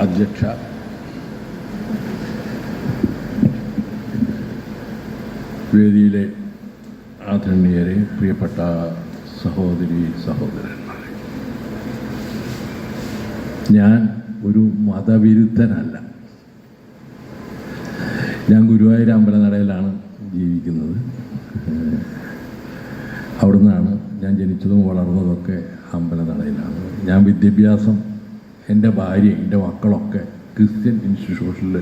അധ്യക്ഷ. വേദിയിലെ ആദരണീയരെ പ്രിയപ്പെട്ട സഹോദരി സഹോദരന്മാരെ. ഞാൻ ഒരു മതവിരുദ്ധനല്ല. ഞാൻ ഗുരുവായൂർ അമ്പലനടയിലാണ് ജീവിക്കുന്നത്. അവിടുന്നാണ് ഞാൻ ജനിച്ചതും വളർന്നതൊക്കെ അമ്പലനടയിലാണ്. ഞാൻ വിദ്യാഭ്യാസം എന്റെ ഭാര്യ എന്റെ മക്കളൊക്കെ ക്രിസ്ത്യൻ ഇൻസ്റ്റിറ്റ്യൂഷനിൽ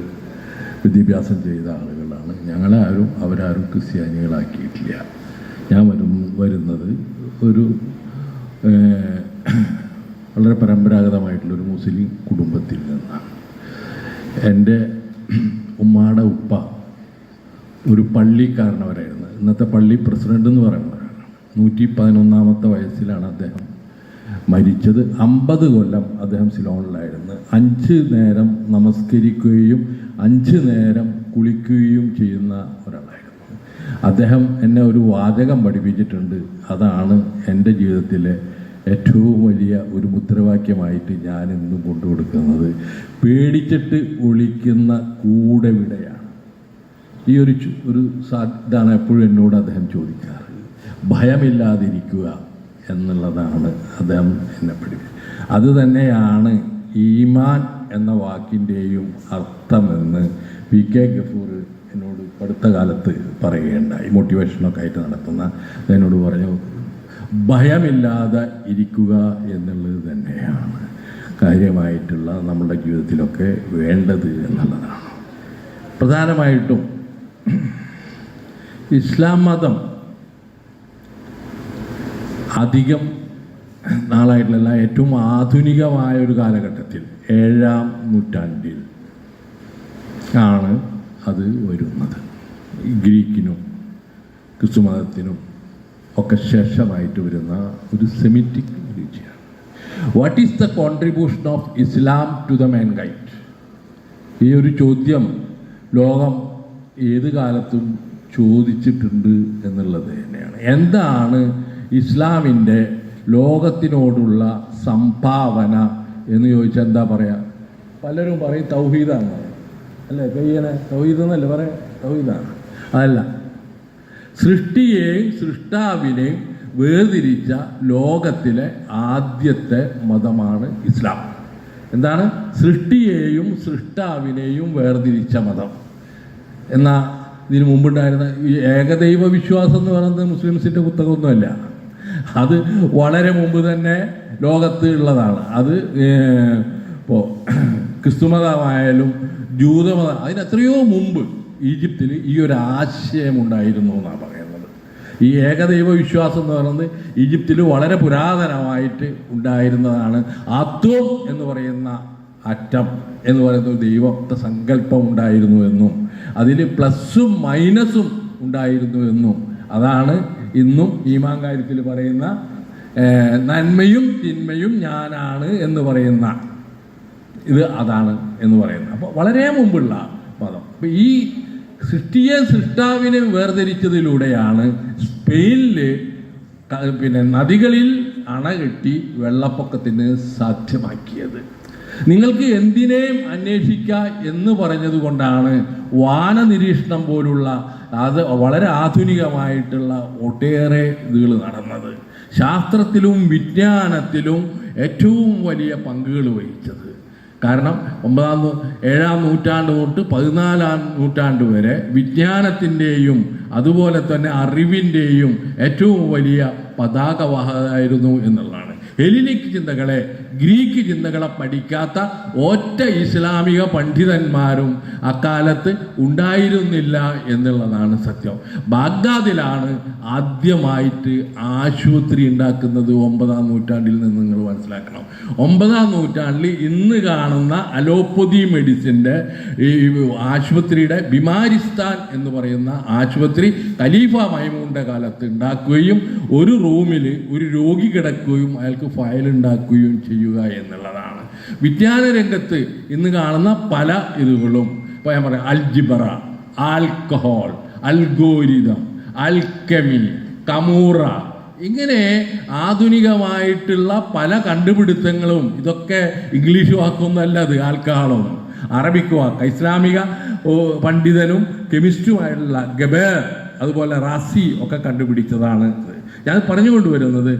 വിദ്യാഭ്യാസം ചെയ്ത ആളുകളാണ്. ഞങ്ങളാരും അവരാരും ക്രിസ്ത്യാനികളാക്കിയിട്ടില്ല. ഞാൻ വരും വരുന്നത് ഒരു വളരെ പരമ്പരാഗതമായിട്ടുള്ളൊരു മുസ്ലിം കുടുംബത്തിൽ നിന്നാണ്. എന്റെ ഉമ്മാടെ ഉപ്പ ഒരു പള്ളിക്കാരനവരായിരുന്നു. ഇന്നത്തെ പള്ളി പ്രസിഡന്റ് എന്ന് പറയുന്നവരാണ്. നൂറ്റി പതിനൊന്നാമത്തെ വയസ്സിലാണ് അദ്ദേഹം മരിച്ചത് അമ്പത് കൊല്ലം അദ്ദേഹം സിലോണിലായിരുന്നു. അഞ്ച് നേരം നമസ്കരിക്കുകയും അഞ്ച് നേരം കുളിക്കുകയും ചെയ്യുന്ന ഒരാളായിരുന്നു. അദ്ദേഹം എന്നെ ഒരു വാചകം പഠിപ്പിച്ചിട്ടുണ്ട്. അതാണ് എന്റെ ജീവിതത്തിലെ ഏറ്റവും വലിയ ഒരു മുദ്രാവാക്യമായിട്ട് ഞാൻ ഇന്നും കൊണ്ടുകൊടുക്കുന്നത്. പേടിച്ചിട്ട് ഒളിക്കുന്ന കൂടെ വിടയാണ് ഈ ഒരു ഒരു ഇതാണ് എപ്പോഴും എന്നോട് അദ്ദേഹം ചോദിക്കാറ്. ഭയമില്ലാതിരിക്കുക. എന്നുള്ളതാണ് അദ്ദേഹം എന്നെ പഠിപ്പിച്ചത്. അത് തന്നെയാണ് ഈമാൻ എന്ന വാക്കിന്റെയും അർത്ഥമെന്ന് വി കെ ഗഫൂർ എന്നോട് അടുത്ത കാലത്ത് പറയുകയുണ്ടായി. മോട്ടിവേഷനൊക്കെ ആയിട്ട് നടത്തുന്ന എന്നോട് പറഞ്ഞു ഭയമില്ലാതെ ഇരിക്കുക എന്നുള്ളത് തന്നെയാണ്. കാര്യമായിട്ടുള്ള നമ്മുടെ ജീവിതത്തിലൊക്കെ വേണ്ടത് എന്നുള്ളതാണ്. പ്രധാനമായിട്ടും ഇസ്ലാം മതം അധികം നാളായിട്ടുള്ള ഏറ്റവും ആധുനികമായ ഒരു കാലഘട്ടത്തിൽ ഏഴാം നൂറ്റാണ്ടിൽ ആണ് അത് വരുന്നത്. ഗ്രീക്കിനും ക്രിസ്തുമതത്തിനും ഒക്കെ ശേഷമായിട്ട് വരുന്ന ഒരു Semitic റിലീജിയാണ് what is the contribution of Islam to the mankind ഈ ഒരു ചോദ്യം ലോകം ഏത് കാലത്തും ചോദിച്ചിട്ടുണ്ട് എന്നുള്ളത് തന്നെയാണ്. എന്താണ് ഇസ്ലാമിന്റെ ലോകത്തിനോടുള്ള സംഭാവന എന്ന് ചോദിച്ചാൽ എന്താ പറയുക പലരും പറയും തൗഹീദാണ് അല്ലേ? കയ്യനെ തൗഹീദ് എന്നല്ലേ പറയാം? തൗഹീദാണ്. അതല്ല. സൃഷ്ടിയെയും സൃഷ്ടാവിനെയും വേർതിരിച്ച ലോകത്തിലെ ആദ്യത്തെ മതമാണ് ഇസ്ലാം. എന്താണ്? സൃഷ്ടിയെയും സൃഷ്ടാവിനെയും വേർതിരിച്ച മതം. എന്നാ ഇതിനു മുമ്പുണ്ടായിരുന്ന ഈ ഏകദൈവ വിശ്വാസം എന്ന് പറയുന്നത് മുസ്ലിംസിന്റെ പുസ്തകമൊന്നുമല്ല. അത് വളരെ മുമ്പ് തന്നെ ലോകത്ത് ഉള്ളതാണ്. അത് ഇപ്പോൾ ക്രിസ്തുമതമായാലും ജൂതമത അതിന് എത്രയോ മുമ്പ് ഈജിപ്തിൽ ഈ ഒരു ആശയം ഉണ്ടായിരുന്നു എന്നാണ് പറയുന്നത്. ഈ ഏകദൈവ വിശ്വാസം എന്ന് പറയുന്നത് ഈജിപ്തിൽ വളരെ പുരാതനമായിട്ട് ഉണ്ടായിരുന്നതാണ്. അത്വം എന്ന് പറയുന്ന അറ്റം എന്ന് പറയുന്ന ദൈവത്തെ സങ്കല്പം ഉണ്ടായിരുന്നു എന്നും അതിൽ പ്ലസ്സും മൈനസും ഉണ്ടായിരുന്നു എന്നും അതാണ് ഇന്നും ഈമാൻ കാര്യത്തിൽ പറയുന്ന നന്മയും തിന്മയും ഞാനാണ് എന്ന് പറയുന്ന ഇത് അതാണ് എന്ന് പറയുന്നത്. അപ്പോൾ വളരെ മുമ്പുള്ള പദം അപ്പം ഈ സൃഷ്ടിയെ സൃഷ്ടാവിനെ വേർതിരിച്ചതിലൂടെയാണ് സ്പെയിനിൽ പിന്നെ നദികളിൽ അണ കെട്ടി വെള്ളപ്പൊക്കത്തിന് സാധ്യമാക്കിയത്. നിങ്ങൾക്ക് എന്തിനേയും അന്വേഷിക്കുക എന്ന് പറഞ്ഞതുകൊണ്ടാണ് വാന നിരീക്ഷണം പോലുള്ള അത് വളരെ ആധുനികമായിട്ടുള്ള ഒട്ടേറെ ഇതുകൾ നടന്നത്. ശാസ്ത്രത്തിലും വിജ്ഞാനത്തിലും ഏറ്റവും വലിയ പങ്കുകൾ വഹിച്ചത്. കാരണം ഒമ്പതാം ഏഴാം നൂറ്റാണ്ട് തൊട്ട് പതിനാലാം നൂറ്റാണ്ട് വരെ വിജ്ഞാനത്തിന്റെയും അതുപോലെ തന്നെ അറിവിന്റെയും ഏറ്റവും വലിയ പതാകവാഹകമായിരുന്നു എന്നുള്ളതാണ്. ഹെലിനിക് ചിന്തകളെ ഗ്രീക്ക് ചിന്തകളെ പഠിക്കാത്ത ഒറ്റ ഇസ്ലാമിക പണ്ഡിതന്മാരും അക്കാലത്ത് ഉണ്ടായിരുന്നില്ല എന്നുള്ളതാണ് സത്യം. ബാഗ്ദാദിലാണ് ആദ്യമായിട്ട് ആശുപത്രി ഉണ്ടാക്കുന്നത് ഒമ്പതാം നൂറ്റാണ്ടിൽ നിന്ന് നിങ്ങൾ മനസ്സിലാക്കണം. ഒമ്പതാം നൂറ്റാണ്ടിൽ ഇന്ന് കാണുന്ന അലോപ്പതി മെഡിസിന്റെ ഈ ആശുപത്രിയുടെ ബിമാരിസ്ഥാൻ എന്ന് പറയുന്ന ആശുപത്രി ഖലീഫ മൈമൂന്റെ കാലത്ത് ഉണ്ടാക്കുകയും ഒരു റൂമിൽ ഒരു രോഗി കിടക്കുകയും അയാൾക്ക് ഫയൽ ഉണ്ടാക്കുകയും ചെയ്യുക എന്നുള്ളതാണ്. വിജ്ഞാന രംഗത്ത് ഇന്ന് കാണുന്ന പല ഇതുകളും ഇപ്പോൾ ഞാൻ പറയാം അൽജിബറ ആൽക്കഹോൾ അൽഗോരിതം അൽക്കമി കമൂറ ഇങ്ങനെ ആധുനികമായിട്ടുള്ള പല കണ്ടുപിടുത്തങ്ങളും ഇതൊക്കെ ഇംഗ്ലീഷ് വാക്കൊന്നല്ല അത് ആൽക്കഹോളും അറബിക് വാക്ക് ഇസ്ലാമിക പണ്ഡിതനും കെമിസ്റ്റുമായിട്ടുള്ള ഗബേർ അതുപോലെ റാസി ഒക്കെ കണ്ടുപിടിച്ചതാണ് ഞാൻ പറഞ്ഞുകൊണ്ടുവരുന്നത്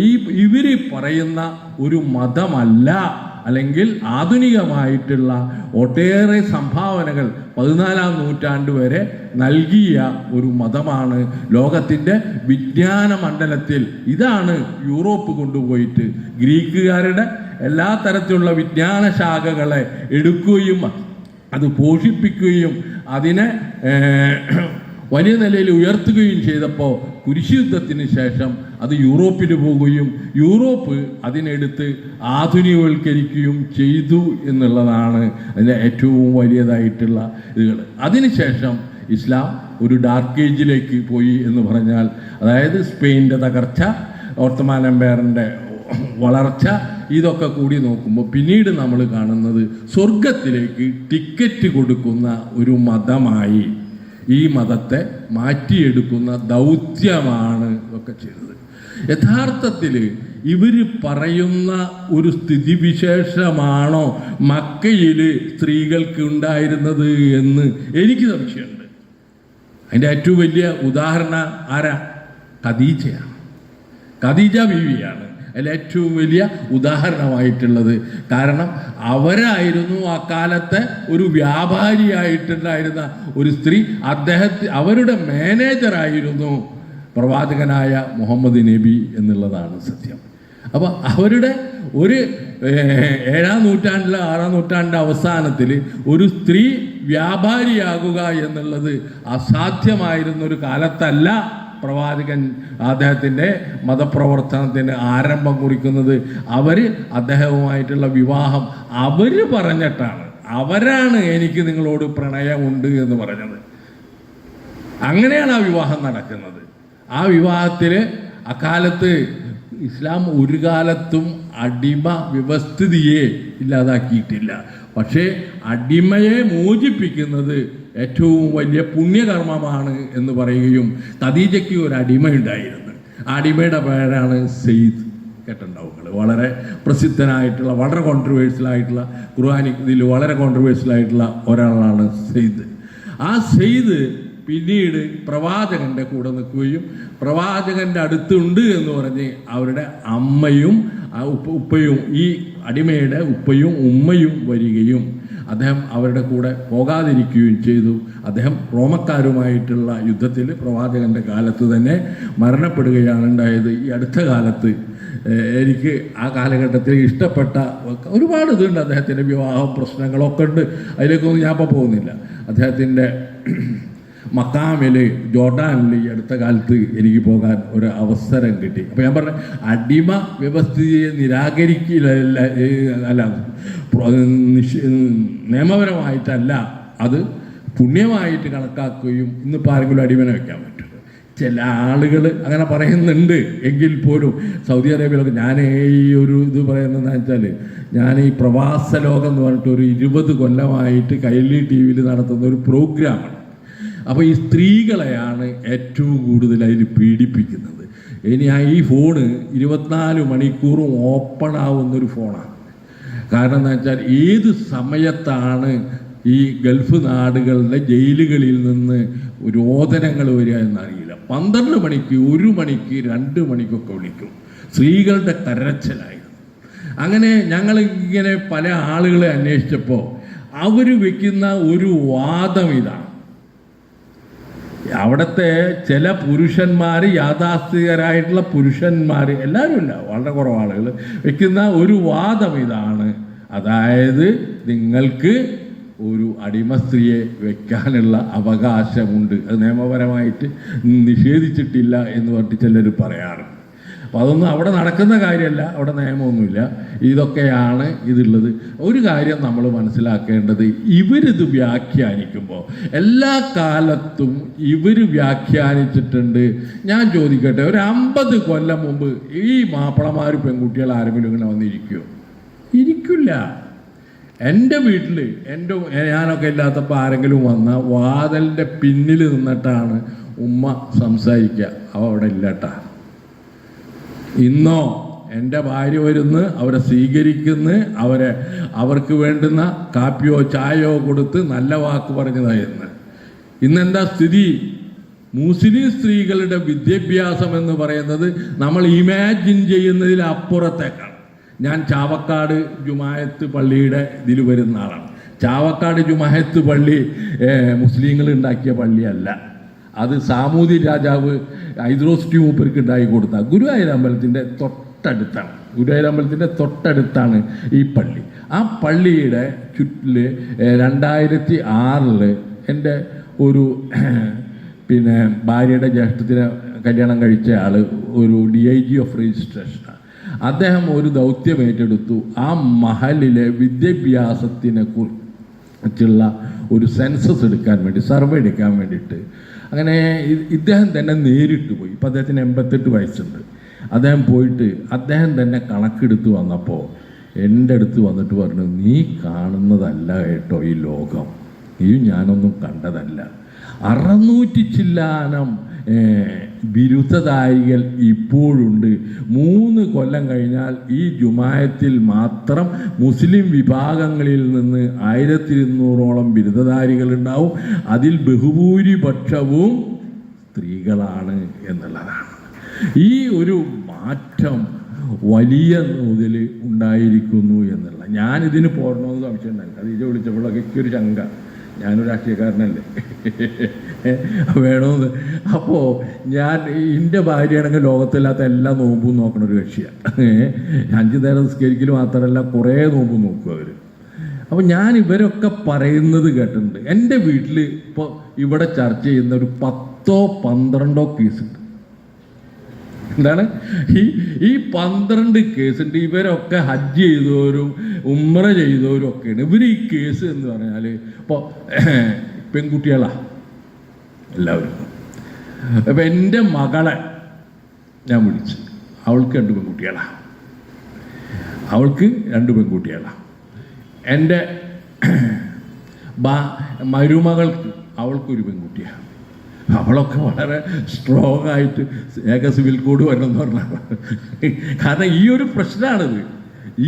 ഈ ഇവർ പറയുന്ന ഒരു മതമല്ല അല്ലെങ്കിൽ ആധുനികമായിട്ടുള്ള ഒട്ടേറെ സംഭാവനകൾ പതിനാലാം നൂറ്റാണ്ട് വരെ നൽകിയ ഒരു മതമാണ് ലോകത്തിന്റെ വിജ്ഞാന മണ്ഡലത്തിൽ ഇതാണ് യൂറോപ്പ് കൊണ്ടുപോയിട്ട് ഗ്രീക്കുകാരുടെ എല്ലാ തരത്തിലുള്ള വിജ്ഞാന ശാഖകളെ എടുക്കുകയും അത് പോഷിപ്പിക്കുകയും അതിനെ വലിയ നിലയിൽ ഉയർത്തുകയും ചെയ്തപ്പോൾ കുരിശുദ്ധത്തിന് ശേഷം അത് യൂറോപ്പിൽ പോവുകയും യൂറോപ്പ് അതിനെടുത്ത് ആധുനികവൽക്കരിക്കുകയും ചെയ്തു എന്നുള്ളതാണ് അതിന്റെ ഏറ്റവും വലിയതായിട്ടുള്ള ഇതുകൾ. അതിനുശേഷം ഇസ്ലാം ഒരു ഡാർക്ക് ഏജിലേക്ക് പോയി എന്ന് പറഞ്ഞാൽ അതായത് സ്പെയിന്റെ തകർച്ച ഓർത്തമാൻ എംപയറിന്റെ വളർച്ച ഇതൊക്കെ കൂടി നോക്കുമ്പോൾ പിന്നീട് നമ്മൾ കാണുന്നത് സ്വർഗത്തിലേക്ക് ടിക്കറ്റ് കൊടുക്കുന്ന ഒരു മതമായി ഈ മതത്തെ മാറ്റിയെടുക്കുന്ന ദൗത്യമാണ് ഒക്കെ ചെയ്തത്. യഥാർത്ഥത്തിൽ ഇവർ പറയുന്ന ഒരു സ്ഥിതിവിശേഷമാണോ മക്കയിൽ സ്ത്രീകൾക്ക് ഉണ്ടായിരുന്നത് എന്ന് എനിക്ക് സംശയമുണ്ട്. അതിന്റെ ഏറ്റവും വലിയ ഉദാഹരണം ആരാ? ഖദീജയാണ്. ഖദീജ ബീവിയാണ്. അതിൽ ഏറ്റവും വലിയ ഉദാഹരണമായിട്ടുള്ളത്. കാരണം അവരായിരുന്നു ആ കാലത്തെ ഒരു വ്യാപാരിയായിട്ടുണ്ടായിരുന്ന ഒരു സ്ത്രീ. അദ്ദേഹത്തെ അവരുടെ മാനേജറായിരുന്നു പ്രവാചകനായ മുഹമ്മദ് നബി എന്നുള്ളതാണ് സത്യം. അപ്പോൾ അവരുടെ ഒരു ഏഴാം നൂറ്റാണ്ടിലെ ആറാം നൂറ്റാണ്ടിന്റെ അവസാനത്തിൽ ഒരു സ്ത്രീ വ്യാപാരിയാകുക എന്നുള്ളത് അസാധ്യമായിരുന്നൊരു കാലത്തല്ല പ്രവാചകൻ അദ്ദേഹത്തിന്റെ മതപ്രവർത്തനത്തിന് ആരംഭം കുറിക്കുന്നത് അവർ അദ്ദേഹവുമായിട്ടുള്ള വിവാഹം അവർ പറഞ്ഞിട്ടാണ്. അവരാണ് എനിക്ക് നിങ്ങളോട് പ്രണയമുണ്ട് എന്ന് പറഞ്ഞത്. അങ്ങനെയാണ് ആ വിവാഹം നടക്കുന്നത്. ആ വിവാഹത്തിൽ അക്കാലത്ത് ഇസ്ലാം ഒരു കാലത്തും അടിമ വ്യവസ്ഥിതിയെ ഇല്ലാതാക്കിയിട്ടില്ല. പക്ഷേ അടിമയെ മോചിപ്പിക്കുന്നത് ഏറ്റവും വലിയ പുണ്യകർമ്മമാണ് എന്ന് പറയുകയും ഖദീജയ്ക്ക് ഒരു അടിമയുണ്ടായിരുന്നു. ആ അടിമയുടെ പേരാണ് സെയ്ദ് കേട്ടുണ്ടാവുക വളരെ പ്രസിദ്ധനായിട്ടുള്ള വളരെ കോൺട്രവേഴ്സ്യൽ ആയിട്ടുള്ള ഖുർആാനിക് ഇതിൽ വളരെ കോൺട്രവേഴ്സ്യൽ ആയിട്ടുള്ള ഒരാളാണ് സെയ്ദ്. ആ സെയ്ദ് പിന്നീട് പ്രവാചകന്റെ കൂടെ നിൽക്കുകയും പ്രവാചകന്റെ അടുത്തുണ്ട് എന്ന് പറഞ്ഞ് അവരുടെ അമ്മയും ഉപ്പ ഉപ്പയും ഈ അടിമയുടെ ഉപ്പയും ഉമ്മയും വരികയും അദ്ദേഹം അവരുടെ കൂടെ പോകാതിരിക്കുകയും ചെയ്തു. അദ്ദേഹം റോമക്കാരുമായിട്ടുള്ള യുദ്ധത്തിൽ പ്രവാചകന്റെ കാലത്ത് തന്നെ മരണപ്പെടുകയാണ് ഉണ്ടായത്. ഈ അടുത്ത കാലത്ത് എനിക്ക് ആ കാലഘട്ടത്തിൽ ഇഷ്ടപ്പെട്ട ഒരുപാട് ഇതുണ്ട്. അദ്ദേഹത്തിന്റെ വിവാഹ പ്രശ്നങ്ങളൊക്കെ ഉണ്ട്. അതിലേക്കൊന്നും ഞാൻ ഇപ്പോൾ പോകുന്നില്ല. അദ്ദേഹത്തിന്റെ മക്കാമിൽ ജോർഡാനിൽ ഈ അടുത്ത കാലത്ത് എനിക്ക് പോകാൻ ഒരു അവസരം കിട്ടി. അപ്പോൾ ഞാൻ പറഞ്ഞ അടിമ വ്യവസ്ഥിതിയെ നിരാകരിക്കില്ല അല്ല നിയമപരമായിട്ടല്ല. അത് പുണ്യമായിട്ട് കണക്കാക്കുകയും ഇന്നിപ്പോൾ ആരെങ്കിലും അടിമനെ വെക്കാൻ പറ്റും. ചില ആളുകൾ അങ്ങനെ പറയുന്നുണ്ട്. എങ്കിൽ പോലും സൗദി അറേബ്യയിലൊക്കെ ഞാൻ ഈ ഒരു ഇത് പറയുന്നതെന്ന് വെച്ചാൽ ഞാൻ ഈ പ്രവാസ ലോകം എന്ന് പറഞ്ഞിട്ട് ഒരു ഇരുപത് കൊല്ലമായിട്ട് കൈലി ടി വിയിൽ നടത്തുന്ന ഒരു പ്രോഗ്രാമാണ്. അപ്പോൾ ഈ സ്ത്രീകളെയാണ് ഏറ്റവും കൂടുതൽ അതിൽ പീഡിപ്പിക്കുന്നത്. ഇനി ആ ഈ ഫോണ് ഇരുപത്തിനാല് മണിക്കൂറും ഓപ്പൺ ആവുന്ന ഒരു ഫോണാണ്. കാരണം എന്താ വെച്ചാൽ ഏത് സമയത്താണ് ഈ ഗൾഫ് നാടുകളുടെ ജയിലുകളിൽ നിന്ന് രോദനങ്ങൾ വരിക എന്നറിയില്ല. പന്ത്രണ്ട് മണിക്ക് ഒരു മണിക്ക് രണ്ട് മണിക്കൊക്കെ വിളിക്കും. സ്ത്രീകളുടെ കരച്ചിലായിരുന്നു. അങ്ങനെ ഞങ്ങൾ ഇങ്ങനെ പല ആളുകളെ അന്വേഷിച്ചപ്പോൾ അവർ വെക്കുന്ന ഒരു വാദം ഇതാണ്. അവിടുത്തെ ചില പുരുഷന്മാർ യാഥാസ്ഥികരായിട്ടുള്ള പുരുഷന്മാർ എല്ലാവരും ഇല്ല. വളരെ കുറവ് ആളുകൾ വെക്കുന്ന ഒരു വാദം ഇതാണ്. അതായത് നിങ്ങൾക്ക് ഒരു അടിമ സ്ത്രീയെ വെക്കാനുള്ള അവകാശമുണ്ട്. അത് നിയമപരമായിട്ട് നിഷേധിച്ചിട്ടില്ല എന്ന് പറഞ്ഞിട്ട് ചിലർ പറയാറുണ്ട്. അപ്പോൾ അതൊന്നും അവിടെ നടക്കുന്ന കാര്യമല്ല അവിടെ നിയമമൊന്നുമില്ല. ഇതൊക്കെയാണ് ഇതുള്ളത് ഒരു കാര്യം നമ്മൾ മനസ്സിലാക്കേണ്ടത് ഇവരിത് വ്യാഖ്യാനിക്കുമ്പോൾ എല്ലാ കാലത്തും ഇവർ വ്യാഖ്യാനിച്ചിട്ടുണ്ട്. ഞാൻ ചോദിക്കട്ടെ ഒരു അമ്പത് കൊല്ലം മുമ്പ് ഈ മാപ്പിളമാർ പെൺകുട്ടികൾ ആരെങ്കിലും ഇങ്ങനെ വന്നിരിക്കുമോ ഇരിക്കില്ല. എന്റെ വീട്ടിൽ എന്റെ ഞാനൊക്കെ ഇല്ലാത്തപ്പോൾ ആരെങ്കിലും വന്ന വാതലിന്റെ പിന്നിൽ നിന്നിട്ടാണ് ഉമ്മ സംസാരിക്കുക. അവ അവിടെ ഇല്ലട്ടാ ഇന്നോ എന്റെ ഭാര്യ വരുന്ന് അവരെ സ്വീകരിക്കുന്ന് അവരെ അവർക്ക് വേണ്ടുന്ന കാപ്പിയോ ചായയോ കൊടുത്ത് നല്ല വാക്ക് പറഞ്ഞതായിരുന്നു ഇന്നെന്താ സ്ഥിതി? മുസ്ലിം സ്ത്രീകളുടെ വിദ്യാഭ്യാസം എന്ന് പറയുന്നത് നമ്മൾ ഇമാജിൻ ചെയ്യുന്നതിൽ അപ്പുറത്തേക്കാണ്. ഞാൻ ചാവക്കാട് ജുമായത്ത് പള്ളിയുടെ ഇതിൽ വരുന്ന ആളാണ്. ചാവക്കാട് ജുമായത്ത് പള്ളി മുസ്ലിങ്ങൾ ഉണ്ടാക്കിയ പള്ളിയല്ല. അത് സാമൂതി രാജാവ് ഹൈദ്രോസ്റ്റി മൂപ്പർക്ക് ഉണ്ടാക്കി കൊടുത്ത. ഗുരുവായൂർ അമ്പലത്തിന്റെ തൊട്ടടുത്താണ്. ഗുരുവായൂർ അമ്പലത്തിന്റെ തൊട്ടടുത്താണ് ഈ പള്ളി. ആ പള്ളിയുടെ ചുറ്റിൽ രണ്ടായിരത്തി ആറിൽ എന്റെ ഒരു പിന്നെ ഭാര്യയുടെ ജ്യേഷ്ഠത്തിന് കല്യാണം കഴിച്ച ആൾ ഒരു ഡി ഐ ജി ഓഫ് രജിസ്ട്രേഷനാണ്. അദ്ദേഹം ഒരു ദൗത്യം ഏറ്റെടുത്തു. ആ മഹലിലെ വിദ്യാഭ്യാസത്തിനെ കുറിച്ചുള്ള ഒരു സെൻസസ് എടുക്കാൻ വേണ്ടി സർവേ എടുക്കാൻ വേണ്ടിയിട്ട് അങ്ങനെ ഇദ്ദേഹം തന്നെ നേരിട്ട് പോയി. ഇപ്പം അദ്ദേഹത്തിന് എൺപത്തെട്ട് വയസ്സുണ്ട്. അദ്ദേഹം പോയിട്ട് അദ്ദേഹം തന്നെ കണക്കെടുത്ത് വന്നപ്പോൾ എന്റെ അടുത്ത് വന്നിട്ട് പറഞ്ഞു നീ കാണുന്നതല്ല കേട്ടോ ഈ ലോകം. നീയും ഞാനൊന്നും കണ്ടതല്ല. അറുന്നൂറ്റി ചില്ലാനം ബിരുദധാരികൾ ഇപ്പോഴുണ്ട്. മൂന്ന് കൊല്ലം കഴിഞ്ഞാൽ ഈ ജുമായത്തിൽ മാത്രം മുസ്ലിം വിഭാഗങ്ങളിൽ നിന്ന് ആയിരത്തി ഇരുന്നൂറോളം ബിരുദധാരികൾ ഉണ്ടാവും അതിൽ ബഹുഭൂരിപക്ഷവും സ്ത്രീകളാണ് എന്നുള്ളതാണ്. ഈ ഒരു മാറ്റം വലിയ തോതിൽ ഉണ്ടായിരിക്കുന്നു എന്നുള്ള. ഞാനിതിന് പോരണമെന്ന് സംശയം ഉണ്ടായിരുന്നു അത് ഇത് വിളിച്ചപ്പോഴൊക്കെ ഒരു ശങ്ക. ഞാനൊരു രാഷ്ട്രീയക്കാരനല്ലേ വേണമെന്ന് അപ്പോൾ ഞാൻ എന്റെ ഭാര്യയാണെങ്കിൽ ലോകത്തില്ലാത്ത എല്ലാ നോമ്പും നോക്കണ ഒരു കക്ഷിയാണ് അഞ്ച് നേരം നിസ്കരിക്കൽ മാത്രമല്ല കുറേ നോമ്പും നോക്കും അവർ അപ്പോൾ ഞാൻ ഇവരൊക്കെ പറയുന്നത് കേട്ടിട്ടുണ്ട്. എന്റെ വീട്ടിൽ ഇപ്പോൾ ഇവിടെ ചർച്ച ചെയ്യുന്ന ഒരു പത്തോ പന്ത്രണ്ടോ കേസുണ്ട് എന്താണ്? ഈ ഈ പന്ത്രണ്ട് കേസുണ്ട് ഇവരൊക്കെ ഹജ്ജ് ചെയ്തവരും ഉമ്ര ചെയ്തവരും ഒക്കെയാണ്. ഇവർ ഈ കേസ് എന്ന് പറഞ്ഞാൽ ഇപ്പോൾ പെൺകുട്ടികളാ. എല്ലാവരും. അപ്പം എന്റെ മകളെ ഞാൻ വിളിച്ചു. അവൾക്ക് രണ്ട് പെൺകുട്ടികളാ. അവൾക്ക് രണ്ട് പെൺകുട്ടികളാ. എന്റെ മരുമകൾക്ക് അവൾക്കൊരു പെൺകുട്ടിയാണ് അവളൊക്കെ വളരെ സ്ട്രോങ് ആയിട്ട് ഏക സിവിൽ കോഡ് വരണം എന്ന് പറഞ്ഞാൽ കാരണം ഈ ഒരു പ്രശ്നമാണിത്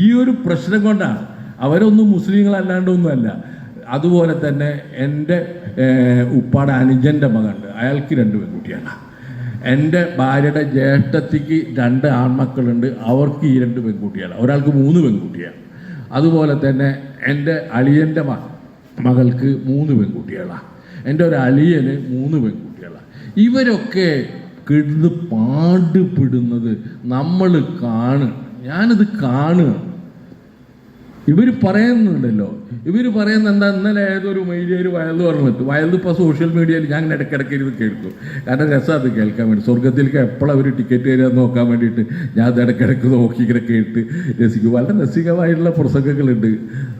ഈ ഒരു പ്രശ്നം കൊണ്ടാണ്. അവരൊന്നും മുസ്ലിങ്ങളല്ലാണ്ടൊന്നുമല്ല. അതുപോലെ തന്നെ എന്റെ ഉപ്പാട് അനുജന്റെ മകനുണ്ട് അയാൾക്ക് രണ്ട് പെൺകുട്ടിയാണ് എന്റെ ഭാര്യയുടെ ജ്യേഷ്ഠത്തിക്ക് രണ്ട് ആൺമക്കളുണ്ട്. അവർക്ക് ഈ രണ്ട് പെൺകുട്ടിയാണ് ഒരാൾക്ക് മൂന്ന് പെൺകുട്ടിയാണ് അതുപോലെ തന്നെ എന്റെ അളിയന്റെ മകൾക്ക് മൂന്ന് പെൺകുട്ടികളാണ് എന്റെ ഒരു അലിയന് മൂന്ന് പെൺകുട്ടികളാണ് ഇവരൊക്കെ കിടന്ന് പാടുപെടുന്നത് നമ്മൾ കാണുക. ഞാനിത് കാണുക. ഇവർ പറയുന്നുണ്ടല്ലോ. ഇവർ പറയുന്ന എന്താ? ഇന്നലെ ഏതൊരു മൈലിയൊരു വയൽ പറഞ്ഞിട്ട് വയൽ ഇപ്പോൾ സോഷ്യൽ മീഡിയയിൽ ഞാൻ ഇടയ്ക്കിടയ്ക്ക് ഇത് കേൾക്കും. കാരണം രസം അത് കേൾക്കാൻ വേണ്ടി. സ്വർഗത്തിലേക്ക് എപ്പോഴും അവർ ടിക്കറ്റ് തരിക നോക്കാൻ വേണ്ടിയിട്ട് ഞാൻ അത് ഇടയ്ക്കിടയ്ക്ക് നോക്കി ഇങ്ങനെ കേട്ട് രസിക്കും. വളരെ രസികമായിട്ടുള്ള പ്രസംഗങ്ങളുണ്ട്.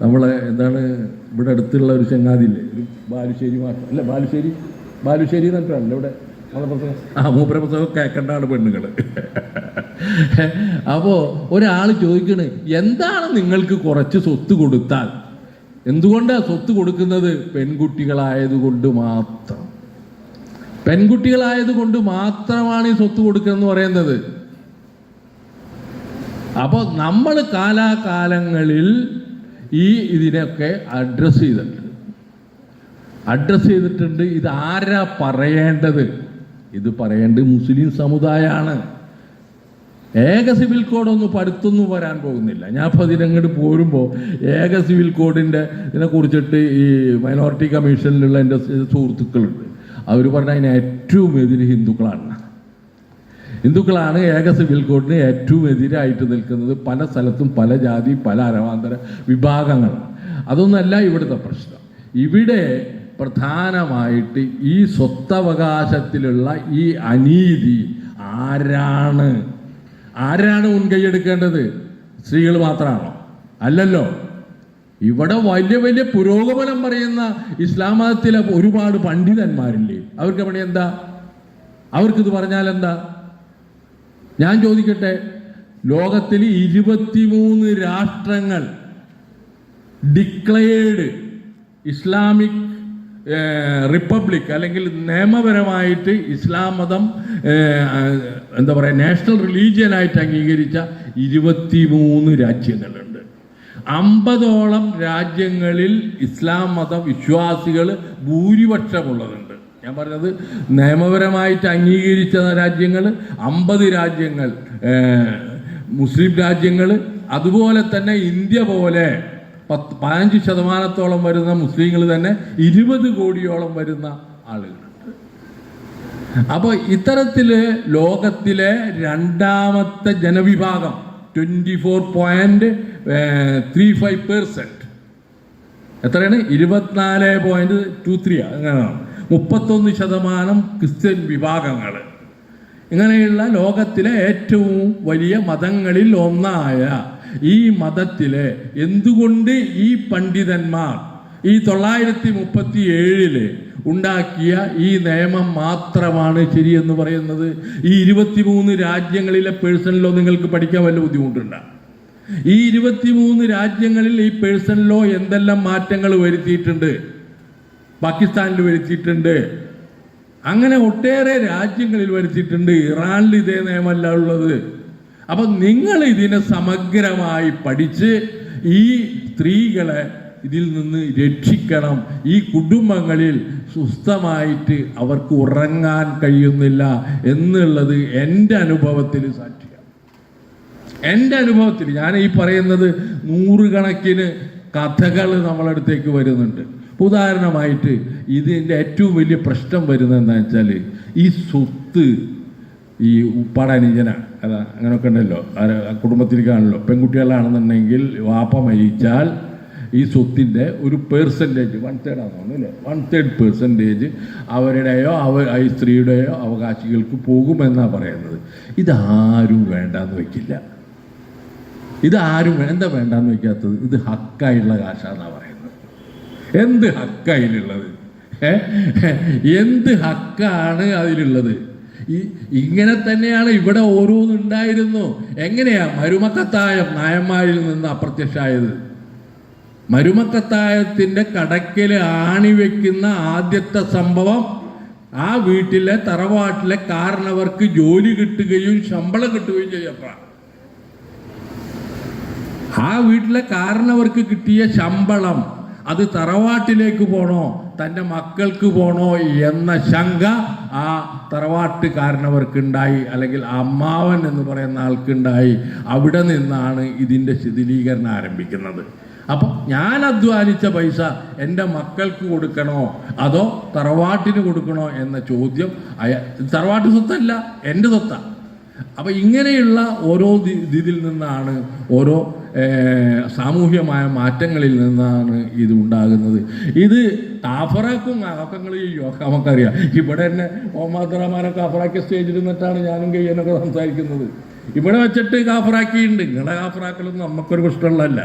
നമ്മളെ എന്താണ് ഇവിടെ അടുത്തുള്ള ഒരു ചങ്ങാതില്ലേ ഒരു ബാലുശ്ശേരി മാത്രം. അല്ല ബാലുശ്ശേരി ബാലുശ്ശേരി എന്നിട്ടാണല്ലോ ഇവിടെ ആ മൂപ്പര പുസ്തകം കേൾക്കേണ്ടാണ് പെണ്ണുങ്ങൾ അപ്പോൾ ഒരാൾ ചോദിക്കണേ എന്താണ് നിങ്ങൾക്ക് കുറച്ച് സ്വത്ത് കൊടുത്താൽ? എന്തുകൊണ്ടാണ് സ്വത്ത് കൊടുക്കുന്നത്? പെൺകുട്ടികളായതുകൊണ്ട് മാത്രം. പെൺകുട്ടികളായതുകൊണ്ട് മാത്രമാണ് ഈ സ്വത്ത് കൊടുക്കുന്നത് പറയുന്നത്. അപ്പോൾ നമ്മൾ കാലാകാലങ്ങളിൽ ഈ ഇതിനൊക്കെ അഡ്രസ്സ് ചെയ്തിട്ടുണ്ട്. അഡ്രസ്സ് ചെയ്തിട്ടുണ്ട് ഇത് ആരാ പറയേണ്ടത്? ഇത് പറയേണ്ടത് മുസ്ലിം സമുദായമാണ് ഏക സിവിൽ കോഡ് ഒന്ന് പഠിത്തൊന്നും വരാൻ പോകുന്നില്ല. ഞാൻ അപ്പോൾ അതിനങ്ങോട്ട് പോരുമ്പോൾ ഏക സിവിൽ കോഡിന്റെ ഇതിനെ കുറിച്ചിട്ട് ഈ മൈനോറിറ്റി കമ്മീഷനിലുള്ള എന്റെ സുഹൃത്തുക്കളുണ്ട്. അവർ പറഞ്ഞ അതിന് ഏറ്റവും എതിര് ഹിന്ദുക്കളാണ്. ഹിന്ദുക്കളാണ് ഏക സിവിൽ കോഡിന് ഏറ്റവും എതിരായിട്ട് നിൽക്കുന്നത് പല സ്ഥലത്തും പല ജാതി പല അരവാന്തര വിഭാഗങ്ങളാണ് അതൊന്നല്ല ഇവിടുത്തെ പ്രശ്നം. ഇവിടെ പ്രധാനമായിട്ട് ഈ സ്വത്തവകാശത്തിലുള്ള ഈ അനീതി ആരാണ്? ആരാണ് മുൻകൈയെടുക്കേണ്ടത്? സ്ത്രീകൾ മാത്രമാണോ? അല്ലല്ലോ. ഇവിടെ വലിയ വലിയ പുരോഗമനം പറയുന്ന ഇസ്ലാം മതത്തിലെ ഒരുപാട് പണ്ഡിതന്മാരില്ലേ? അവർക്ക് പണി എന്താ? അവർക്കിത് പറഞ്ഞാൽ എന്താ? ഞാൻ ചോദിക്കട്ടെ. ലോകത്തിൽ ഇരുപത്തിമൂന്ന് രാഷ്ട്രങ്ങൾ ഡിക്ലയേർഡ് ഇസ്ലാമിക് റിപ്പബ്ലിക് അല്ലെങ്കിൽ നിയമപരമായിട്ട് ഇസ്ലാം മതം എന്താ പറയുക നാഷണൽ റിലീജിയനായിട്ട് അംഗീകരിച്ച ഇരുപത്തിമൂന്ന് രാജ്യങ്ങളുണ്ട്. അമ്പതോളം രാജ്യങ്ങളിൽ ഇസ്ലാം മത വിശ്വാസികൾ ഭൂരിപക്ഷമുള്ളതുണ്ട്. ഞാൻ പറഞ്ഞത് നിയമപരമായിട്ട് അംഗീകരിച്ച രാജ്യങ്ങൾ അമ്പത് രാജ്യങ്ങൾ മുസ്ലിം രാജ്യങ്ങൾ അതുപോലെ തന്നെ ഇന്ത്യ പോലെ പത്ത് പതിനഞ്ച് ശതമാനത്തോളം വരുന്ന മുസ്ലിങ്ങൾ തന്നെ ഇരുപത് കോടിയോളം വരുന്ന ആളുകളുണ്ട് അപ്പോൾ ഇത്തരത്തിൽ ലോകത്തിലെ രണ്ടാമത്തെ ജനവിഭാഗം twenty four point three five percent എത്രയാണ്? ഇരുപത്തിനാല് പോയിന്റ് ടു ത്രീ അങ്ങനെയാണ്. മുപ്പത്തൊന്ന് ശതമാനം ക്രിസ്ത്യൻ വിഭാഗങ്ങൾ ഇങ്ങനെയുള്ള ലോകത്തിലെ ഏറ്റവും വലിയ മതങ്ങളിൽ ഒന്നായ ഈ മതത്തിലെ എന്തുകൊണ്ട് ഈ പണ്ഡിതന്മാർ ഈ തൊള്ളായിരത്തി മുപ്പത്തി ഏഴിൽ ഉണ്ടാക്കിയ ഈ നിയമം മാത്രമാണ് ശരിയെന്ന് പറയുന്നത്? ഈ ഇരുപത്തിമൂന്ന് രാജ്യങ്ങളിലെ പേഴ്സണൽ ലോ നിങ്ങൾക്ക് പഠിക്കാൻ വല്ല ബുദ്ധിമുട്ടുണ്ടോ? ഈ ഇരുപത്തിമൂന്ന് രാജ്യങ്ങളിൽ ഈ പേഴ്സണൽ ലോ എന്തെല്ലാം മാറ്റങ്ങൾ വരുത്തിയിട്ടുണ്ട്? പാകിസ്ഥാനിൽ വരുത്തിയിട്ടുണ്ട്. അങ്ങനെ ഒട്ടേറെ രാജ്യങ്ങളിൽ വരുത്തിയിട്ടുണ്ട്. ഇറാനിൽ ഇതേ നിയമമല്ല ഉള്ളത്. അപ്പം നിങ്ങൾ ഇതിനെ സമഗ്രമായി പഠിച്ച് ഈ സ്ത്രീകളെ ഇതിൽ നിന്ന് രക്ഷിക്കണം. ഈ കുടുംബങ്ങളിൽ സുസ്ഥമായിട്ട് അവർക്ക് ഉറങ്ങാൻ കഴിയുന്നില്ല എന്നുള്ളത് എന്റെ അനുഭവത്തിൽ സാക്ഷിയാണ് എന്റെ അനുഭവത്തിൽ ഞാൻ ഈ പറയുന്നത് നൂറുകണക്കിന് കഥകൾ നമ്മളടുത്തേക്ക് വരുന്നുണ്ട്. ഉദാഹരണമായിട്ട് ഇതിന്റെ ഏറ്റവും വലിയ പ്രശ്നം വരുന്നത് എന്താ വെച്ചാൽ ഈ സ്വത്ത് ഈ ഉപ്പാടനുജന അതാ അങ്ങനെയൊക്കെ ഉണ്ടല്ലോ. കുടുംബത്തിലേക്കാണല്ലോ പെൺകുട്ടികളാണെന്നുണ്ടെങ്കിൽ വാപ്പ മരിച്ചാൽ ഈ സ്വത്തിന്റെ ഒരു പേഴ്സന്റേജ് വൺ തേർഡ് ആണെന്ന് അല്ലേ? വൺ തേർഡ് പേഴ്സന്റേജ് അവരുടെയോ അവ ഈ സ്ത്രീയുടെയോ അവകാശികൾക്ക് പോകുമെന്നാണ് പറയുന്നത്. ഇതാരും വേണ്ടാന്ന് വയ്ക്കില്ല ഇതാരും എന്താ വേണ്ടാന്ന് വയ്ക്കാത്തത് ഇത് ഹക്കായുള്ള കാശാന്നാണ് പറയുന്നത്. എന്ത് ഹക്കയിലുള്ളത് എന്ത് ഹക്കാണ് അതിലുള്ളത്? ഈ ഇങ്ങനെ തന്നെയാണ് ഇവിടെ ഓരോന്നുണ്ടായിരുന്നു. എങ്ങനെയാ? മരുമക്കത്തായം നായന്മാരിൽ നിന്ന് അപ്രത്യക്ഷമായത്. മരുമക്കത്തായത്തിന്റെ കടക്കൽ ആണി വെക്കുന്ന ആദ്യത്തെ സംഭവം ആ വീട്ടിലെ തറവാട്ടിലെ കാരണവർക്ക് ജോലി കിട്ടുകയും ശമ്പളം കിട്ടുകയും ചെയ്യപ്പാ ആ വീട്ടിലെ കാരണവർക്ക് കിട്ടിയ ശമ്പളം അത് തറവാട്ടിലേക്ക് പോണോ? തന്റെ മക്കൾക്ക് പോണോ എന്ന ശങ്ക ആ തറവാട്ട് കാരണവർക്കുണ്ടായി അല്ലെങ്കിൽ അമ്മാവൻ എന്ന് പറയുന്ന ആൾക്കുണ്ടായി. അവിടെ നിന്നാണ് ഇതിന്റെ ശിഥിലീകരണം ആരംഭിക്കുന്നത്. അപ്പം ഞാൻ അധ്വാനിച്ച പൈസ എന്റെ മക്കൾക്ക് കൊടുക്കണോ അതോ തറവാട്ടിന് കൊടുക്കണോ എന്ന ചോദ്യം അയ തറവാട്ട് സ്വത്തല്ല എന്റെ സ്വത്താണ് അപ്പൊ ഇങ്ങനെയുള്ള ഓരോ ഇതിൽ നിന്നാണ് ഓരോ സാമൂഹ്യമായ മാറ്റങ്ങളിൽ നിന്നാണ് ഇത് ഉണ്ടാകുന്നത്. ഇത് കാഫറാക്കും നിങ്ങൾ ചെയ്യോ നമുക്കറിയാം. ഇവിടെ തന്നെ റഹ്മാനെ കാഫറാക്കിയ സ്റ്റേജിൽ നിന്നിട്ടാണ് ഞാനും കയ്യനൊക്കെ സംസാരിക്കുന്നത്. ഇവിടെ വെച്ചിട്ട് കാഫറാക്കിയിട്ടുണ്ട് നിങ്ങളെ കാഫറാക്കലൊന്നും നമുക്കൊരു പ്രശ്നമുള്ളതല്ല.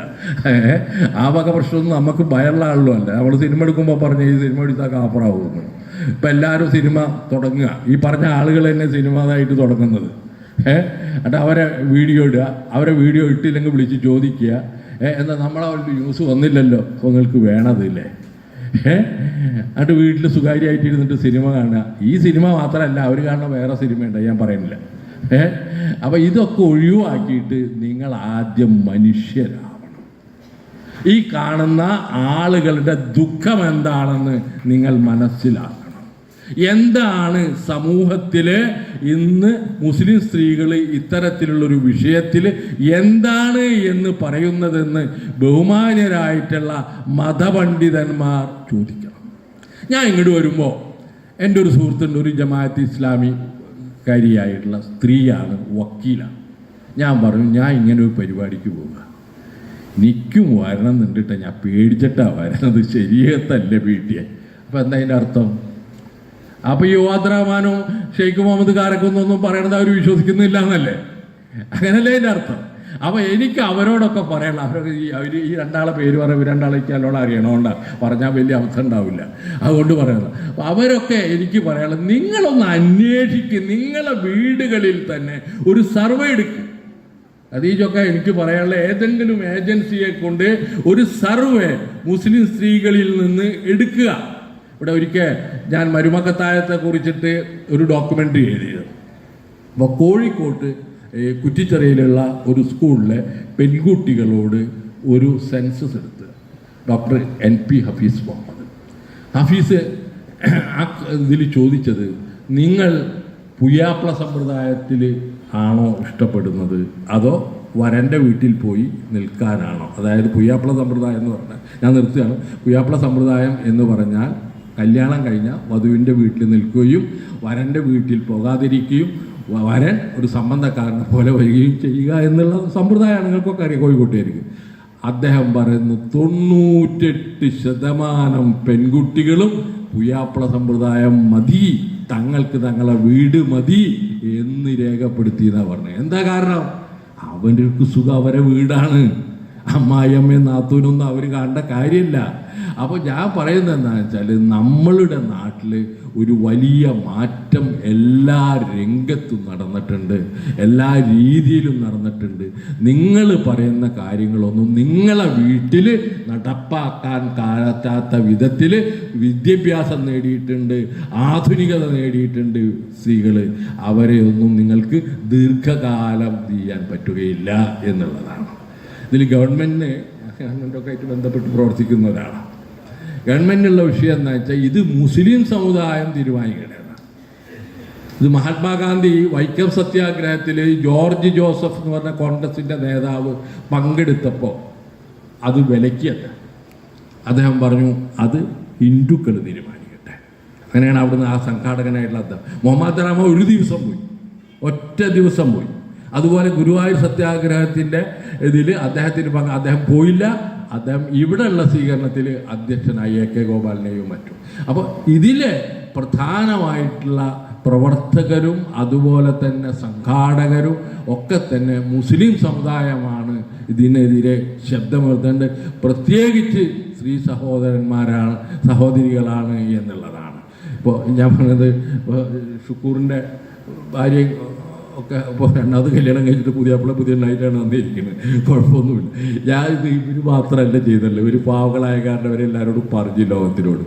ആ വക പ്രശ്നമൊന്നും നമുക്ക് ഭയമുള്ള ആളുമല്ല നമ്മൾ സിനിമ എടുക്കുമ്പോൾ പറഞ്ഞു ഈ സിനിമ എടുത്താൽ കാഫറാവുമെന്ന് ഇപ്പം എല്ലാവരും സിനിമ തുടങ്ങുക. ഈ പറഞ്ഞ ആളുകൾ തന്നെ സിനിമതായിട്ട് തുടങ്ങുന്നത്. എന്നിട്ട് അവരെ വീഡിയോ ഇടുക അവരെ വീഡിയോ ഇട്ടില്ലെങ്കിൽ വിളിച്ച് ചോദിക്കുക. എന്നാൽ നമ്മളവരുടെ ന്യൂസ് വന്നില്ലല്ലോ? അപ്പോൾ നിങ്ങൾക്ക് വേണതില്ലേ എന്നിട്ട് വീട്ടിൽ സുഖാര്യമായിട്ട് ഇരുന്നിട്ട് സിനിമ കാണുക. ഈ സിനിമ മാത്രമല്ല അവർ കാണുന്ന വേറെ സിനിമയുണ്ട് ഞാൻ പറയുന്നില്ല. ഏഹ് അപ്പം ഇതൊക്കെ ഒഴിവാക്കിയിട്ട് നിങ്ങൾ ആദ്യം മനുഷ്യരാവണം. ഈ കാണുന്ന ആളുകളുടെ ദുഃഖം എന്താണെന്ന് നിങ്ങൾ മനസ്സിലാക്കണം. എന്താണ് സമൂഹത്തിൽ ഇന്ന് മുസ്ലിം സ്ത്രീകൾ ഇത്തരത്തിലുള്ളൊരു വിഷയത്തിൽ എന്താണ് എന്ന് പറയുന്നതെന്ന് ബഹുമാന്യരായിട്ടുള്ള മതപണ്ഡിതന്മാർ ചോദിക്കണം. ഞാൻ ഇങ്ങോട്ട് വരുമ്പോൾ എന്റെ ഒരു സുഹൃത്തുണ്ട് ഒരു ജമാഅത്ത് ഇസ്ലാമി കാരിയായിട്ടുള്ള സ്ത്രീയാണ് വക്കീലാണ്. ഞാൻ പറഞ്ഞു ഞാൻ ഇങ്ങനെ ഒരു പരിപാടിക്ക് പോവുക. നിൽക്കും വരണം എന്നുണ്ടിട്ട് ഞാൻ പേടിച്ചിട്ടാണ് വരണത്. ശരിയത്തല്ല വീട്ടിയെ അപ്പം എന്താ അതിന്റെ അർത്ഥം? അപ്പൊ ഈ യുവാദ്രഹ്മാനും ഷെയ്ഖ് മുഹമ്മദ് കാരക്കുന്നൊന്നും പറയണത് അവർ വിശ്വസിക്കുന്നില്ല എന്നല്ലേ അങ്ങനല്ലേ എന്റെ അർത്ഥം. അപ്പൊ എനിക്ക് അവരോടൊക്കെ പറയണം. അവരൊക്കെ ഈ അവർ ഈ രണ്ടാളെ പേര് പറയും രണ്ടാളെ നല്ലോണം അറിയണോണ്ട പറഞ്ഞാൽ വലിയ അവസ്ഥ ഉണ്ടാവില്ല. അതുകൊണ്ട് പറയണം. അപ്പൊ അവരൊക്കെ എനിക്ക് പറയാനുള്ളത് നിങ്ങളൊന്ന് അന്വേഷിക്കും. നിങ്ങളെ വീടുകളിൽ തന്നെ ഒരു സർവേ എടുക്കും. അതീജൊക്കെ എനിക്ക് പറയാനുള്ള ഏതെങ്കിലും ഏജൻസിയെ കൊണ്ട് ഒരു സർവേ മുസ്ലിം സ്ത്രീകളിൽ നിന്ന് എടുക്കുക. ഇവിടെ ഒരിക്കൽ ഞാൻ മരുമക്കത്തായത്തെ കുറിച്ചിട്ട് ഒരു ഡോക്യുമെന്ററി എഴുതിയത്. അപ്പോൾ കോഴിക്കോട്ട് കുറ്റിച്ചെറിയിലുള്ള ഒരു സ്കൂളിലെ പെൺകുട്ടികളോട് ഒരു സെൻസസ് എടുത്ത് doctor N P Hafeez Muhammad Hafeez ആ ഇതിൽ ചോദിച്ചത് നിങ്ങൾ പുയ്യാപ്ല സമ്പ്രദായത്തിൽ ആണോ ഇഷ്ടപ്പെടുന്നത്? അതോ വരന്റെ വീട്ടിൽ പോയി നിൽക്കാനാണോ? അതായത് പുയ്യാപ്ല സമ്പ്രദായം എന്ന് പറഞ്ഞാൽ ഞാൻ നിർത്തുകയാണ് പുയ്യാപ്ല സമ്പ്രദായം എന്ന് പറഞ്ഞാൽ കല്യാണം കഴിഞ്ഞ വധുവിന്റെ വീട്ടിൽ നിൽക്കുകയും വരന്റെ വീട്ടിൽ പോകാതിരിക്കുകയും വരൻ ഒരു സംബന്ധക്കാരനെ പോലെ വരികയും ചെയ്യുക എന്നുള്ള സമ്പ്രദായമാണ് നിങ്ങൾക്കൊക്കെ അറിയാം കോഴിക്കോട്ടുകാർക്ക്. അദ്ദേഹം പറയുന്നു തൊണ്ണൂറ്റെട്ട് ശതമാനം പെൺകുട്ടികളും പുയാപ്പള സമ്പ്രദായം മതി തങ്ങൾക്ക് തങ്ങളെ വീട് മതി എന്ന് രേഖപ്പെടുത്തി എന്നാ പറഞ്ഞത്. എന്താ കാരണം? അവർക്ക് സുഖം അവരെ വീടാണ്. അമ്മായിയമ്മയും നാത്തൂനൊന്നും അവർ കാണേണ്ട കാര്യമില്ല. അപ്പോൾ ഞാൻ പറയുന്നത് എന്താണെന്ന് വെച്ചാൽ നമ്മളുടെ നാട്ടിൽ ഒരു വലിയ മാറ്റം എല്ലാ രംഗത്തും നടന്നിട്ടുണ്ട്. എല്ലാ രീതിയിലും നടന്നിട്ടുണ്ട്. നിങ്ങൾ പറയുന്ന കാര്യങ്ങളൊന്നും നിങ്ങളെ വീട്ടിൽ നടപ്പാക്കാൻ കാറ്റാത്ത വിധത്തിൽ വിദ്യാഭ്യാസം നേടിയിട്ടുണ്ട് ആധുനികത നേടിയിട്ടുണ്ട് സ്ത്രീകൾ അവരെ ഒന്നും നിങ്ങൾക്ക് ദീർഘകാലം ചെയ്യാൻ പറ്റുകയില്ല എന്നുള്ളതാണ്. ഇതിൽ ഗവൺമെന്റിന് ഗവൺമെന്റൊക്കെ ആയിട്ട് ബന്ധപ്പെട്ട് പ്രവർത്തിക്കുന്ന ഒരാളാണ്. ഗവൺമെന്റിനുള്ള വിഷയം എന്താ വെച്ചാൽ ഇത് മുസ്ലിം സമുദായം തീരുമാനിക്കേണ്ടതാണ് ഇത് മഹാത്മാഗാന്ധി വൈക്കം സത്യാഗ്രഹത്തിൽ ജോർജ് ജോസഫ് എന്ന് പറഞ്ഞ കോൺഗ്രസിന്റെ നേതാവ് പങ്കെടുത്തപ്പോൾ അത് വിലക്കിയല്ല. അദ്ദേഹം പറഞ്ഞു അത് ഹിന്ദുക്കൾ തീരുമാനിക്കട്ടെ. അങ്ങനെയാണ് അവിടുന്ന് ആ സംഘാടകനായിട്ടുള്ള അദ്ദേഹം മുഹമ്മദ് റാമ ഒരു ദിവസം പോയി. ഒറ്റ ദിവസം പോയി. അതുപോലെ ഗുരുവായൂർ സത്യാഗ്രഹത്തിന്റെ ഇതിൽ അദ്ദേഹത്തിന് അദ്ദേഹം പോയില്ല അദ്ദേഹം ഇവിടെയുള്ള സ്വീകരണത്തിൽ അധ്യക്ഷനായി എ കെ ഗോപാലിനെയും മറ്റും. അപ്പോൾ ഇതിലെ പ്രധാനമായിട്ടുള്ള പ്രവർത്തകരും അതുപോലെ തന്നെ സംഘാടകരും ഒക്കെ തന്നെ മുസ്ലിം സമുദായമാണ് ഇതിനെതിരെ ശബ്ദമുയർത്തേണ്ടത്. പ്രത്യേകിച്ച് സ്ത്രീ സഹോദരന്മാരാണ് സഹോദരികളാണ് എന്നുള്ളതാണ്. ഇപ്പോൾ ഞാൻ പറഞ്ഞത് ഷുക്കൂറിന്റെ ഭാര്യ ഒക്കെ ഇപ്പോൾ രണ്ടാമത് കല്യാണം കഴിച്ചിട്ട് പുതിയ അപ്പോൾ പുതിയ നൈറ്റാണ് വന്നിരിക്കുന്നത്. കുഴപ്പമൊന്നുമില്ല. ഞാൻ ഇവർ മാത്രമല്ല ചെയ്തല്ലോ ഒരു പാവകളായ കാരണം അവരെല്ലാവരോടും പറഞ്ഞു ലോകത്തിനോട്.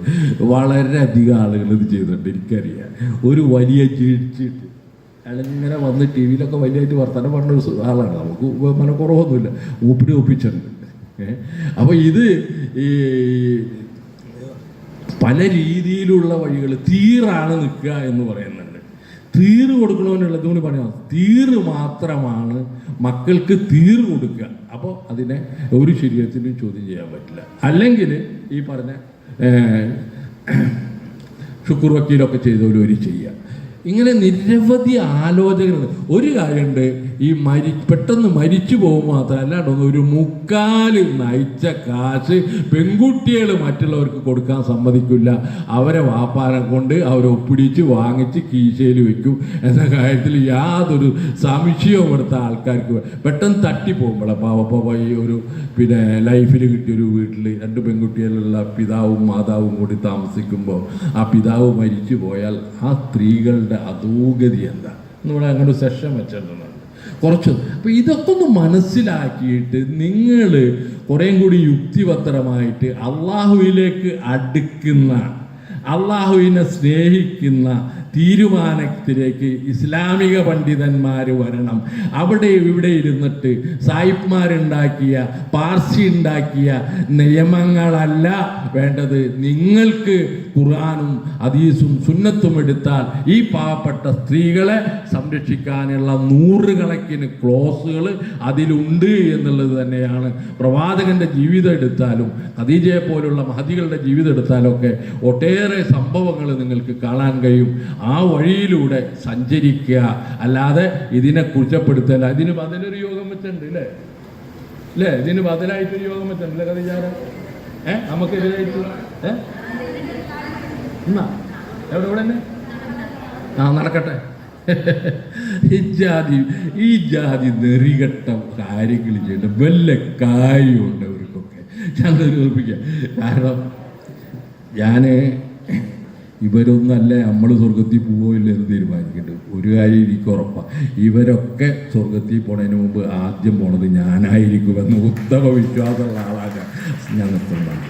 വളരെയധികം ആളുകൾ ഇത് ചെയ്തിട്ടുണ്ട് എനിക്കറിയാം. ഒരു വലിയ ചിരിച്ചിട്ട്. അയാളിങ്ങനെ വന്ന് ടി വിയിലൊക്കെ വലിയായിട്ട് വർത്തമാനം പറഞ്ഞ ഒരു ആളാണ്. നമുക്ക് മനക്കുറവൊന്നുമില്ല ഊപ്പിടി ഒപ്പിച്ചിട്ടുണ്ട്. അപ്പോൾ ഇത് ഈ പല രീതിയിലുള്ള വഴികൾ തീറാണ് നിൽക്കുക എന്ന് പറയുന്നുണ്ട് തീറ് കൊടുക്കണമെന്നുള്ളത് കൂടി പറഞ്ഞു തീര് മാത്രമാണ് മക്കൾക്ക് തീര് കൊടുക്കുക. അപ്പോൾ അതിനെ ഒരു ശരീരത്തിനും ചോദ്യം ചെയ്യാൻ പറ്റില്ല. അല്ലെങ്കിൽ ഈ പറഞ്ഞ ഷുക്കൂർ വക്കീലൊക്കെ ഒരു ചെയ്യുക. ഇങ്ങനെ നിരവധി ആലോചനകളുണ്ട്. ഒരു കാര്യമുണ്ട് ഈ മരി പെട്ടെന്ന് മരിച്ചു പോകും മാത്രം അല്ലാണ്ട് ഒന്ന് ഒരു മുക്കാൽ നയിച്ച കാശ് പെൺകുട്ടികൾ മറ്റുള്ളവർക്ക് കൊടുക്കാൻ സമ്മതിക്കില്ല. അവരെ വാപ്പാരം കൊണ്ട് അവരെ ഒപ്പിടിച്ച് വാങ്ങിച്ച് കീശയിൽ വെക്കും. എന്ന കാര്യത്തിൽ യാതൊരു സംശയവും എടുത്ത ആൾക്കാർക്ക് പെട്ടെന്ന് തട്ടിപ്പോകുമ്പോൾ പാവപ്പ ഈ ഒരു പിന്നെ ലൈഫിൽ കിട്ടിയൊരു വീട്ടിൽ രണ്ട് പെൺകുട്ടികളുള്ള പിതാവും മാതാവും കൂടി താമസിക്കുമ്പോൾ ആ പിതാവ് മരിച്ചു പോയാൽ ആ സ്ത്രീകളുടെ അധോഗതി എന്താ? എന്നിവിടെ അങ്ങനെ സെഷൻ വെച്ചിട്ടുണ്ട്. കുറച്ച് അപ്പോൾ ഇതൊക്കെ ഒന്ന് മനസ്സിലാക്കിയിട്ട് നിങ്ങൾ കുറേം കൂടി യുക്തിപത്രമായിട്ട് അള്ളാഹുവിലേക്ക് അടുക്കുന്ന അള്ളാഹുവിനെ സ്നേഹിക്കുന്ന തീരുമാനത്തിലേക്ക് ഇസ്ലാമിക പണ്ഡിതന്മാർ വരണം. അവിടെ ഇവിടെ ഇരുന്നിട്ട് സായിപ്മാരുണ്ടാക്കിയ പാർസി ഉണ്ടാക്കിയ നിയമങ്ങളല്ല വേണ്ടത്. നിങ്ങൾക്ക് ഖുർആാനും ഹദീസും സുന്നത്തും എടുത്താൽ ഈ പാവപ്പെട്ട സ്ത്രീകളെ സംരക്ഷിക്കാനുള്ള നൂറുകണക്കിന് ക്ലോസുകൾ അതിലുണ്ട് എന്നുള്ളത് തന്നെയാണ്. പ്രവാചകന്റെ ജീവിതം എടുത്താലും ഖദീജയെ പോലുള്ള മഹതികളുടെ ജീവിതം എടുത്താലും ഒക്കെ ഒട്ടേറെ സംഭവങ്ങൾ നിങ്ങൾക്ക് കാണാൻ കഴിയും. ആ വഴിയിലൂടെ സഞ്ചരിക്കുക. അല്ലാതെ ഇതിനെ കുറ്റപ്പെടുത്തല്ല ഇതിന് ബദലൊരു യോഗം വെച്ചിട്ടുണ്ട് അല്ലേ അല്ലേ ഇതിന് ബദലായിട്ടൊരു യോഗം വെച്ചിട്ടുണ്ട് കഥ വിചാരം ഏ? നമുക്കെതിരായിട്ട് ഏ? എന്നാ എവിടെ ഇവിടെ തന്നെ? ആ നടക്കട്ടെ. ജാതി ഈ ജാതി നെറികെട്ട കാര്യങ്ങൾ ചെയ്യേണ്ട വല്ല കാര്യമുണ്ട് അവർക്കൊക്കെ. ഞാൻ ഓർപ്പിക്കാം കാരണം ഞാൻ ഇവരൊന്നല്ല നമ്മൾ സ്വർഗത്തിൽ പോവില്ല എന്ന് തീരുമാനിക്കേണ്ടത്? ഒരു കാര്യം എനിക്ക് ഉറപ്പാണ് ഇവരൊക്കെ സ്വർഗത്തിൽ പോണതിന് മുമ്പ് ആദ്യം പോണത് ഞാനായിരിക്കുമെന്ന് ഉത്തമ വിശ്വാസമുള്ള ആളാണ് ഞാൻ. നിർത്തുന്നത്